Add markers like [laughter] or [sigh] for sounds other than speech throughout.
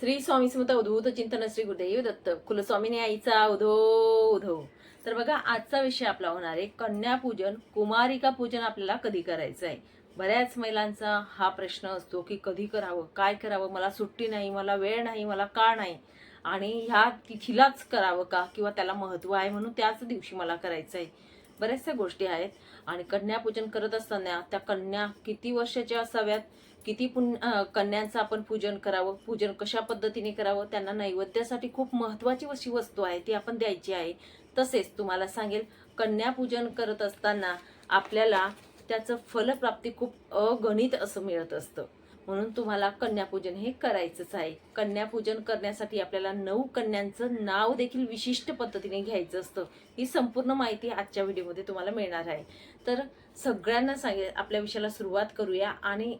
श्री स्वामी समर्थ अवधूत चिंतन श्री गुरुदेव दत्त. कुलस्वामीने आईचा उधो उधो तर बघा आजचा विषय आपला होणार आहे कन्यापूजन कुमारिका पूजन आपल्याला कधी करायचं आहे बऱ्याच महिलांचा हा प्रश्न असतो की कधी करावं काय करावं? मला सुट्टी नाही मला वेळ नाही मला का नाही? आणि ह्या तिथीलाच करावं का? किंवा त्याला महत्त्व आहे म्हणून त्याच दिवशी मला करायचं आहे बऱ्याचशा गोष्टी आहेत. आणि कन्यापूजन करत असताना त्या कन्या किती वर्षाच्या असाव्यात? किती पुण कन्यांचं आपण पूजन करावं पूजन कशा पद्धतीने करावं त्यांना नैवेद्यासाठी खूप महत्त्वाची अशी वस्तू आहे ती आपण द्यायची आहे. तसेच तुम्हाला सांगेल कन्यापूजन करत असताना आपल्याला त्याचं फलप्राप्ती खूप अगणित असं मिळत असतं. म्हणून तुम्हाला कन्यापूजन हे करायचंच आहे. कन्यापूजन करण्यासाठी आपल्याला नऊ कन्यांचं नाव देखील विशिष्ट पद्धतीने घ्यायचं असतं. ही संपूर्ण माहिती आजच्या व्हिडिओमध्ये तुम्हाला मिळणार आहे. तर सगळ्यांना सांगेल आपल्या विषयाला सुरुवात करूया आणि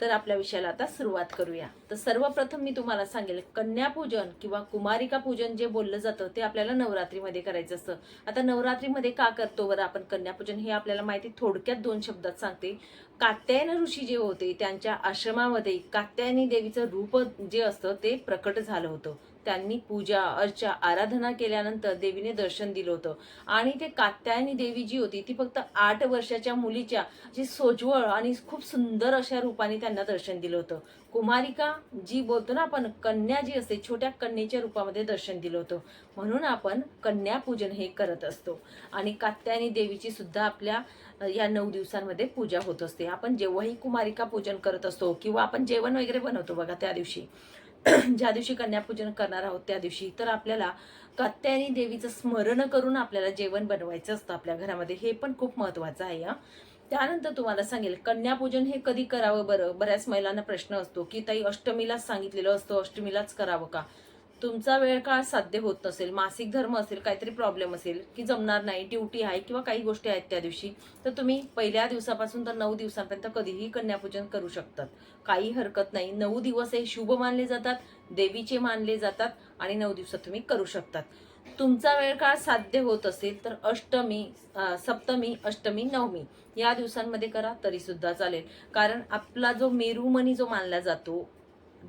तर आपल्या विषयाला आता सुरुवात करूया. तर सर्वप्रथम मी तुम्हाला सांगेल कन्यापूजन किंवा कुमारिका पूजन जे बोललं जातं ते आपल्याला नवरात्रीमध्ये करायचं असतं. आता नवरात्रीमध्ये का करतो बरं आपण कन्यापूजन? हे आपल्याला माहिती थोडक्यात दोन शब्दात सांगते. कात्यायन ऋषी जे होते त्यांच्या आश्रमामध्ये कात्यायनी देवीचं रूप जे असतं ते प्रकट झालं होतं. त्यांनी पूजा अर्चा आराधना केल्यानंतर देवीने दर्शन दिलं होतं. आणि ते कात्यायनी देवी जी होती ती फक्त आठ वर्षाच्या मुलीच्या जी सोज्वळ आणि खूप सुंदर अशा रूपाने त्यांना दर्शन दिलं होतं. कुमारिका जी बोलतो ना आपण कन्या जी असते छोट्या कन्येच्या रूपामध्ये दर्शन दिलं होतं. म्हणून आपण कन्यापूजन हे करत असतो. आणि कात्यायनी देवीची सुद्धा आपल्या या नऊ दिवसांमध्ये पूजा होत असते. आपण जेव्हाही कुमारिका पूजन करत असतो किंवा आपण जेवण वगैरे बनवतो बघा त्या दिवशी. [clears throat] ज्या दिवशी कन्यापूजन करणार आहोत त्या दिवशी. तर आपल्याला कात्यायनी देवीचं स्मरण करून आपल्याला जेवण बनवायचं असतं आपल्या घरामध्ये. हे पण खूप महत्वाचं आहे हा. त्यानंतर तुम्हाला सांगेल कन्यापूजन हे कधी करावं बरं? बऱ्याच महिलांना प्रश्न असतो की ताई अष्टमीलाच सांगितलेलं असतं अष्टमीलाच करावं का? तुमचा वेळ काळ साध्य होत नसेल मासिक धर्म असेल काहीतरी प्रॉब्लेम असेल की जमणार नाही ड्युटी आहे किंवा काही गोष्टी आहेत त्या दिवशी तर तुम्ही पहिल्या दिवसापासून तर नऊ दिवसांपर्यंत कधीही कन्यापूजन करू शकतात. काही हरकत नाही. नऊ दिवस हे शुभ मानले जातात देवीचे मानले जातात आणि नऊ दिवसात तुम्ही करू शकतात. तुमचा वेळ काळ साध्य होत असेल तर अष्टमी सप्तमी अष्टमी नवमी या दिवसांमध्ये करा तरी सुद्धा चालेल. कारण आपला जो मेरुमणी जो मानला जातो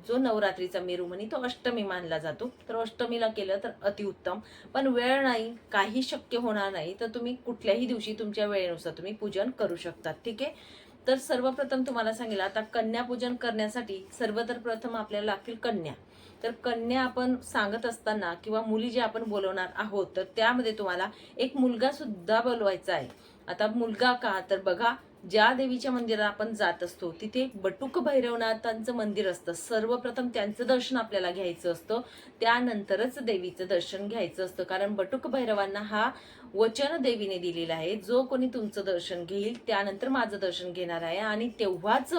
जो नवरात्रीचा मेरुमणी तो अष्टमी मानला जातो. तर अष्टमीला केलं तर अतिउत्तम. पण वेळ नाही काही शक्य होणार नाही तर तुम्ही कुठल्याही दिवशी तुमच्या वेळेनुसार तुम्ही पूजन करू शकतात. ठीक आहे? तर सर्वप्रथम तुम्हाला सांगेल आता कन्यापूजन करण्यासाठी सर्व तर प्रथम आपल्याला लागतील कन्या. तर कन्या आपण सांगत असताना किंवा मुली जे आपण बोलवणार आहोत तर त्यामध्ये तुम्हाला एक मुलगा सुद्धा बोलवायचा आहे. आता मुलगा का? तर बघा ज्या देवीच्या मंदिरात आपण जात असतो तिथे बटुक भैरवनाथांचं मंदिर असतं. सर्वप्रथम त्यांचं दर्शन आपल्याला घ्यायचं असतं. त्यानंतरच देवीचं दर्शन घ्यायचं असतं. कारण बटुक भैरवांना हा वचन देवीने दिलेला आहे. जो कोणी तुमचं दर्शन घेईल त्यानंतर माझं दर्शन घेणार आहे. आणि तेव्हाच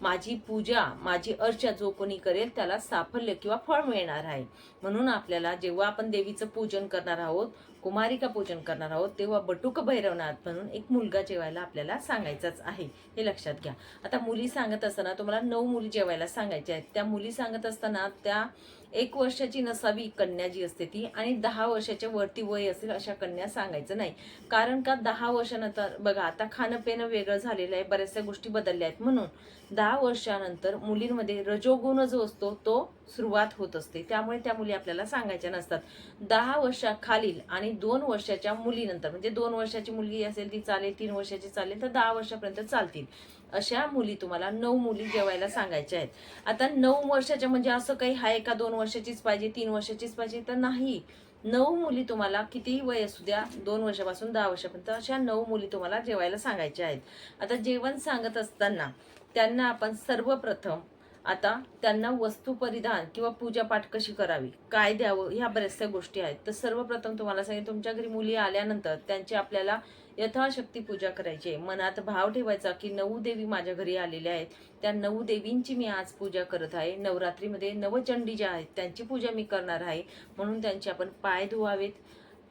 माझी पूजा माझी अर्चा जो कोणी करेल त्याला साफल्य किंवा फळ मिळणार आहे. म्हणून आपल्याला जेव्हा आपण देवीचं पूजन करणार आहोत कुमारिका पूजन करणार आहोत तेव्हा बटुक भैरवनाथ म्हणून एक मुलगा जेवायला आपल्याला सांगायचाच आहे. हे लक्षात घ्या. आता मुली सांगत असताना तुम्हाला नऊ मुली जेवायला सांगायच्या आहेत. त्या मुली सांगत असताना त्या एक वर्षाची नसावी कन्या जी असते ती आणि दहा वर्षाच्या वरती वय असेल अशा कन्या सांगायचं नाही. कारण का दहा वर्षानंतर बघा आता खाणं पिणं वेगळं झालेलं आहे बऱ्याचशा गोष्टी बदलल्या आहेत. म्हणून दहा वर्षानंतर मुलींमध्ये रजोगुण जो असतो तो सुरुवात होत असते. त्यामुळे त्या मुली आपल्याला सांगायच्या नसतात. दहा वर्षाखालील आणि दोन वर्षाच्या मुलीनंतर म्हणजे दोन वर्षाची मुलगी असेल ती चालेल तीन वर्षाची चालेल तर दहा वर्षापर्यंत चालतील. अशा मुली तुम्हाला नऊ मुली जेवायला सांगायच्या आहेत. आता नऊ वर्षाच्या म्हणजे असं काही आहे का दोन वर्षाचीच पाहिजे तीन वर्षाचीच पाहिजे तर नाही. नऊ मुली तुम्हाला कितीही वय असू द्या दोन वर्षापासून दहा वर्षापर्यंत अशा नऊ मुली तुम्हाला जेवायला सांगायच्या आहेत. आता जेवण सांगत असताना त्यांना आपण सर्वप्रथम आता त्यांना वस्तू परिधान किंवा पूजापाठ कशी करावी काय द्यावं ह्या बऱ्याचशा गोष्टी आहेत. तर सर्वप्रथम तुम्हाला सांगेन तुमच्या घरी मुली आल्यानंतर त्यांची आपल्याला यथाशक्ती पूजा करायची आहे. मनात भाव ठेवायचा की नऊ देवी माझ्या घरी आलेल्या आहेत. त्या नऊ देवींची मी आज पूजा करत आहे. नवरात्रीमध्ये नवचंडी ज्या आहेत त्यांची पूजा मी करणार आहे. म्हणून त्यांचे आपण पाय धुवावेत.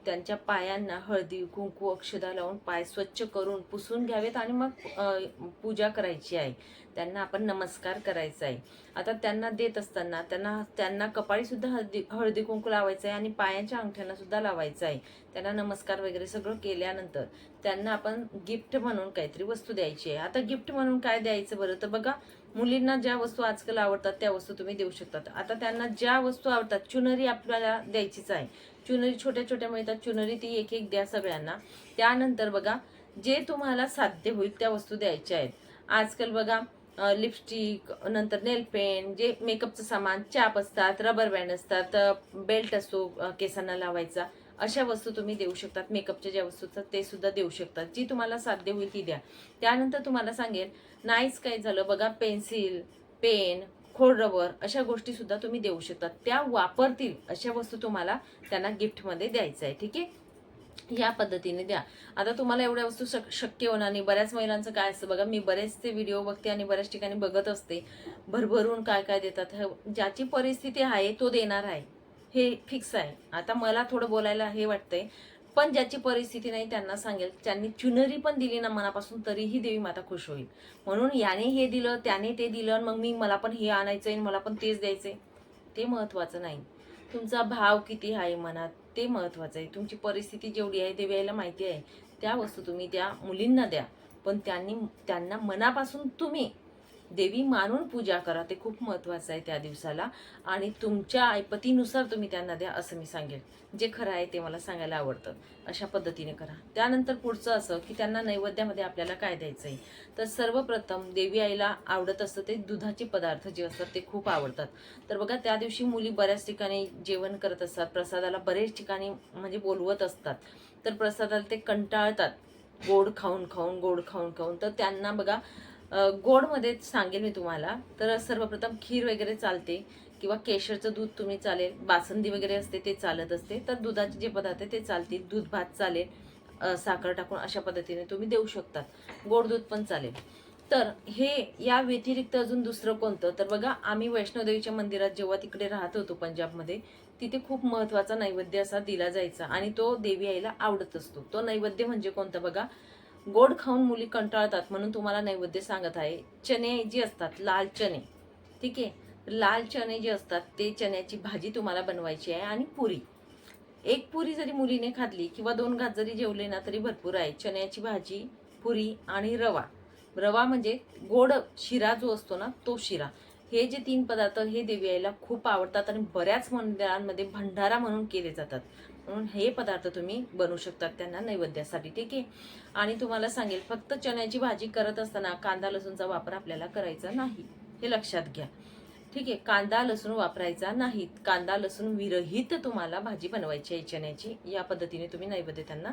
त्यांच्या पायांना हळदी कुंकू अक्षदा लावून पाय स्वच्छ करून पुसून घ्यावेत आणि मग पूजा करायची आहे. त्यांना आपण नमस्कार करायचा आहे. आता त्यांना देत असताना त्यांना त्यांना कपाळीसुद्धा हळदी हळदी कुंकू लावायचं आहे आणि पायांच्या अंगठ्यांनासुद्धा लावायचं आहे. त्यांना नमस्कार वगैरे सगळं केल्यानंतर त्यांना आपण गिफ्ट म्हणून काहीतरी वस्तू द्यायची आहे. आता गिफ्ट म्हणून काय द्यायचं बरं? तर बघा मुलींना ज्या वस्तू आजकाल आवडतात त्या वस्तू तुम्ही देऊ शकतात. आता त्यांना ज्या वस्तू आवडतात चुनरी आपल्याला द्यायचीच आहे. चुनरी छोट्या छोट्या मिळतात चुनरी ती एक एक द्या सगळ्यांना. त्यानंतर बघा जे तुम्हाला साध्य होईल त्या वस्तू द्यायच्या आहेत. आजकाल बघा लिपस्टिक नंतर नेल पेंट जे मेकअपचं सामान चाप असतात रबर बँड असतात बेल्ट असतो केसांना लावायचा. अशा वस्तू तुम्ही देऊ शकतात मेकअपच्या ज्या वस्तू असतात ते सुद्धा देऊ शकतात. जी तुम्हाला साध्य होईल ती द्या. त्यानंतर तुम्हाला सांगेल नाहीच काय झालं बघा पेन्सिल पेन खोड रबर अशा गोष्टी सुद्धा तुम्ही देऊ शकतात. त्या वापरतील अशा वस्तू तुम्हाला त्यांना गिफ्टमध्ये द्यायचं आहे ठीक आहे? या पद्धतीने द्या. आता तुम्हाला एवढ्या वस्तू शक- शक्य होणार नाही. बऱ्याच महिलांचं काय असतं बघा मी बरेचसे व्हिडिओ बघते आणि बऱ्याच ठिकाणी बघत असते. भरभरून काय काय देतात ह- ज्याची परिस्थिती आहे तो देणार आहे. हे फिक्स आहे. आता मला थोडं बोलायला हे वाटतंय पण ज्याची परिस्थिती नाही त्यांना सांगेल. त्यांनी चुनरी पण दिली ना मनापासून तरीही देवी माता खुश होईल. म्हणून याने हे दिलं त्याने ते दिलं आणि मग मी मला पण हे आणायचं आणि मला पण तेच द्यायचंय. ते महत्वाचं नाही. तुमचा भाव किती आहे मनात ते महत्वाचं आहे. तुमची परिस्थिती जेवढी आहे देवी आईला माहिती आहे. त्या वस्तू तुम्ही त्या मुलींना द्या. पण त्यांनी त्यांना मनापासून तुम्ही देवी मानून पूजा करा. ते खूप महत्त्वाचं आहे त्या दिवसाला. आणि तुमच्या ऐपतीनुसार तुम्ही त्यांना द्या असं मी सांगेल जे खरं आहे ते मला सांगायला आवडतं. अशा पद्धतीने करा. त्यानंतर पुढचं असं की त्यांना नैवेद्यामध्ये आपल्याला काय द्यायचं आहे? तर सर्वप्रथम देवी आईला आवडत असतं ते दुधाचे पदार्थ जे असतात ते खूप आवडतात. तर बघा त्या दिवशी मुली बऱ्याच ठिकाणी जेवण करत असतात. प्रसादाला बरेच ठिकाणी म्हणजे बोलवत असतात. तर प्रसादाला ते कंटाळतात. गोड खाऊन खाऊन गोड खाऊन खाऊन. तर त्यांना बघा गोडमध्ये सांगेल मी तुम्हाला. तर सर्वप्रथम खीर वगैरे चालते किंवा केशरचं दूध तुम्ही चालेल बासंदी वगैरे असते ते चालत असते. तर दुधाचे जे पदार्थ आहे ते चालतील. दूध भात चालेल साखर टाकून अशा पद्धतीने तुम्ही देऊ शकतात. गोड दूध पण चालेल. तर हे या व्यतिरिक्त अजून दुसरं कोणतं? तर बघा आम्ही वैष्णोदेवीच्या मंदिरात जेव्हा तिकडे राहत होतो पंजाबमध्ये तिथे खूप महत्त्वाचा नैवेद्य असा दिला जायचा आणि तो देवी आईला आवडत असतो. तो नैवेद्य म्हणजे कोणतं बघा? गोड खाऊन मुली कंटाळतात म्हणून तुम्हाला नैवेद्य सांगत आहे. चणे जे असतात लाल चणे ठीक आहे? लाल चणे जे असतात ते चण्याची भाजी तुम्हाला बनवायची आहे आणि पुरी. एक पुरी जरी मुलीने खाल्ली किंवा दोन घात जरी जेवले ना तरी भरपूर आहे. चण्याची भाजी पुरी आणि रवा. रवा म्हणजे गोड शिरा जो असतो ना तो शिरा. हे जे तीन पदार्थ हे देवी आईला खूप आवडतात आणि बऱ्याच मंदिरांमध्ये भंडारा म्हणून केले जातात. म्हणून हे पदार्थ तुम्ही बनवू शकतात त्यांना नैवेद्यासाठी ठीक आहे? आणि तुम्हाला सांगेल फक्त चण्याची भाजी करत असताना कांदा लसूणचा वापर आपल्याला करायचा नाही हे लक्षात घ्या. ठीक आहे कांदा लसूण वापरायचा नाही कांदा लसूण विरहित तुम्हाला भाजी बनवायची आहे चण्याची या पद्धतीने तुम्ही नैवेद्य त्यांना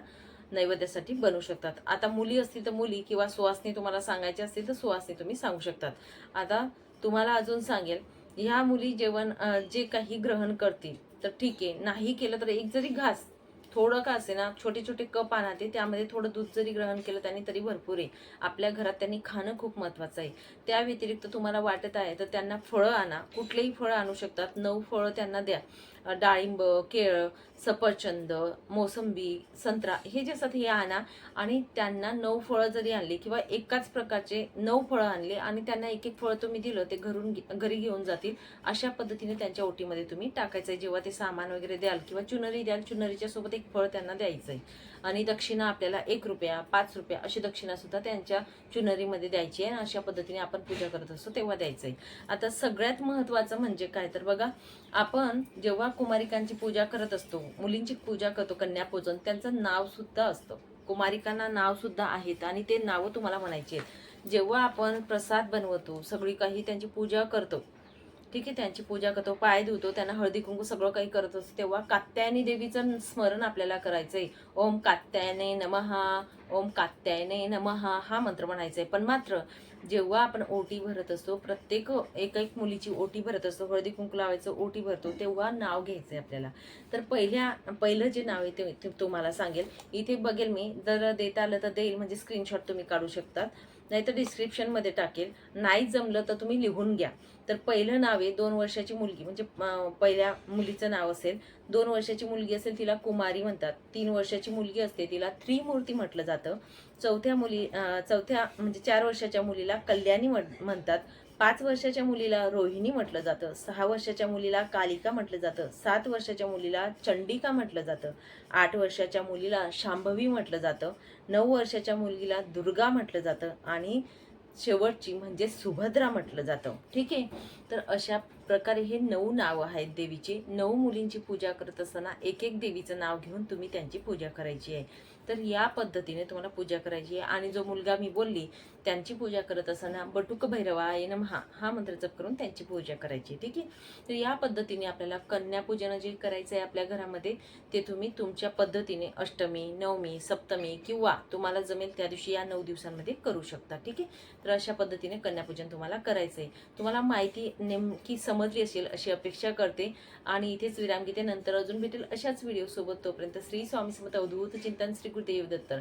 नैवेद्यासाठी बनवू शकतात. आता मुली असतील तर मुली किंवा सुवासनी तुम्हाला सांगायची असतील तर सुवासनी तुम्ही सांगू शकतात. आता तुम्हाला अजून सांगेल ह्या मुली जेवण जे काही ग्रहण करतील तर ठीक आहे. नाही केलं तर एक जरी घास थोडं का असे ना छोटे छोटे कप आणा ते त्यामध्ये थोडं दूध जरी ग्रहण केलं त्यांनी तरी भरपूर आहे. आपल्या घरात त्यांनी खाणं खूप महत्वाचं आहे. त्या व्यतिरिक्त तुम्हाला वाटत आहे तर त्यांना फळं आणा. कुठलेही फळं आणू शकतात. नऊ फळं त्यांना द्या. डाळिंब केळं सफरचंद मोसंबी संत्रा हे जे असतात हे आणा. आणि त्यांना नऊ फळं जरी आणली किंवा एकाच प्रकारचे नऊ फळं आणले आणि त्यांना एक एक फळं तुम्ही दिलं ते घरून घे- घरी घेऊन जातील. अशा पद्धतीने त्यांच्या ओटीमध्ये तुम्ही टाकायचं आहे. जेव्हा ते सामान वगैरे द्याल किंवा चुनरी द्याल चुनरीच्या सोबत एक फळ त्यांना द्यायचं आहे आणि दक्षिणा आपल्याला एक रुपया पाच रुपया अशी दक्षिणा सुद्धा त्यांच्या चुनरीमध्ये द्यायची आहे. अशा पद्धतीने आपण पूजा करत असतो तेव्हा द्यायचं आहे. आता सगळ्यात महत्त्वाचं म्हणजे काय? तर बघा आपण जेव्हा कुमारिकांची पूजा करत असतो मुलींची पूजा करतो कन्यापूजन त्यांचं नाव सुद्धा असतं. कुमारिकांना नाव सुद्धा आहेत आणि ते नावं तुम्हाला म्हणायची आहेत. जेव्हा आपण प्रसाद बनवतो सगळी काही त्यांची पूजा करतो ठीक आहे त्यांची पूजा करतो पाय धुतो त्यांना हळदी कुंकू सगळं काही करत असतो तेव्हा कात्यायनी देवीचं स्मरण आपल्याला करायचंय. ओम कात्यायने नमहा ओम कात्यायने नम हा हा मंत्र म्हणायचा आहे पण मात्र जेव्हा आपण ओटी भरत असतो प्रत्येक एक एक मुलीची ओटी भरत असतो हळदी कुंकू लावायचं ओटी भरतो तेव्हा नाव घ्यायचं आहे आपल्याला. तर पहिल्या पहिलं जे नाव आहे ते तुम्हाला सांगेल. इथे बघेल मी जर देता आलं तर देईल म्हणजे स्क्रीनशॉट तुम्ही काढू शकतात. नाहीतर डिस्क्रिप्शनमध्ये टाकेल. नाही जमलं तर तुम्ही लिहून घ्या. तर पहिलं नाव आहे दोन वर्षाची मुलगी म्हणजे पहिल्या मुलीचं नाव असेल दोन वर्षाची मुलगी असेल तिला कुमारी म्हणतात. तीन वर्षाची मुलगी असते तिला त्रिमूर्ती म्हटलं जातं. चौथ्या मुली चौथ्या म्हणजे चार वर्षाच्या मुलीला कल्याणी म्हण- म्हणतात. पाच वर्षाच्या मुलीला रोहिणी म्हटलं जातं. सहा वर्षाच्या मुलीला कालिका म्हटलं जातं. सात वर्षाच्या मुलीला चंडिका म्हटलं जातं. आठ वर्षाच्या मुलीला शांभवी म्हटलं जातं. नऊ वर्षाच्या मुलगीला दुर्गा म्हटलं जातं. आणि शेवटची म्हणजे सुभद्रा म्हटलं जातं. ठीक आहे? तर अशा प्रकारे हे नऊ नावं आहेत देवीचे. नऊ मुलींची पूजा करत असताना एक एक देवीचं नाव घेऊन तुम्ही त्यांची पूजा करायची आहे. तर या पद्धतीने तुम्हाला पूजा करायची आहे. आणि जो मुलगा मी बोलली त्यांची पूजा करत असताना बटुक भैरवाय नमहा हा मंत्र जप करून त्यांची पूजा करायची ठीक आहे? तर या पद्धतीने आपल्याला कन्यापूजन जे करायचं आहे आपल्या घरामध्ये ते तुम्ही तुमच्या पद्धतीने अष्टमी नवमी सप्तमी किंवा तुम्हाला जमेल त्या दिवशी या नऊ दिवसांमध्ये करू शकता ठीक आहे? तर अशा पद्धतीने कन्यापूजन तुम्हाला करायचं आहे तुम्हाला माहिती नेमकी समजली असेल अशी अपेक्षा करते. आणि इथेच विराम घेते नंतर अजून भेटेल अशाच व्हिडिओ सोबत तोपर्यंत श्री स्वामी समर्थ अवधूत चिंतन श्री गुरुदेव दत्त.